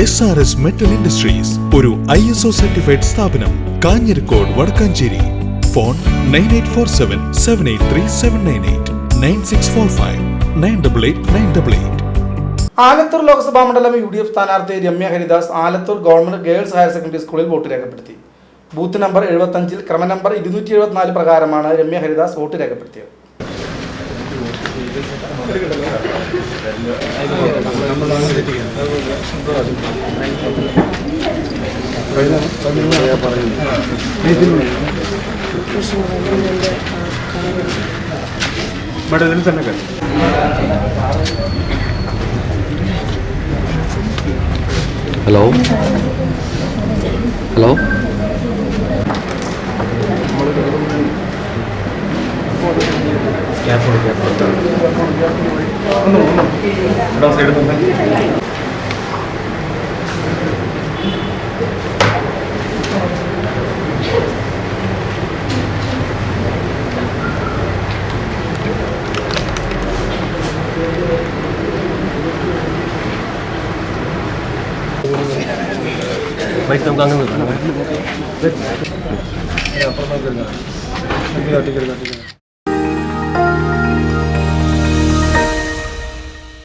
S R S metal industries ഒരു I S O certified സ്ഥാപനം Kanjirakode Vadakkanchery. Phone nine eight four seven seven eight three seven nine eight nine six four five nine double eight nine double eight Alathur Lok Sabha മണ്ഡലം U D F സ്ഥാനാർത്ഥി Ramya Haridas Alathur government girls higher secondary സ്കൂളിൽ vote രേഖപ്പെടുത്തി. Booth number എഴുപത്തഞ്ചിൽ ക്രമ number ഇരുന്നൂറ്റി എഴുപത്തിനാല് പ്രകാരമാണ് Ramya Haridas vote രേഖപ്പെടുത്തിയത്. ഹലോ ഹലോ ബൈക്ക് നമുക്ക് അങ്ങനെ നിൽക്കാം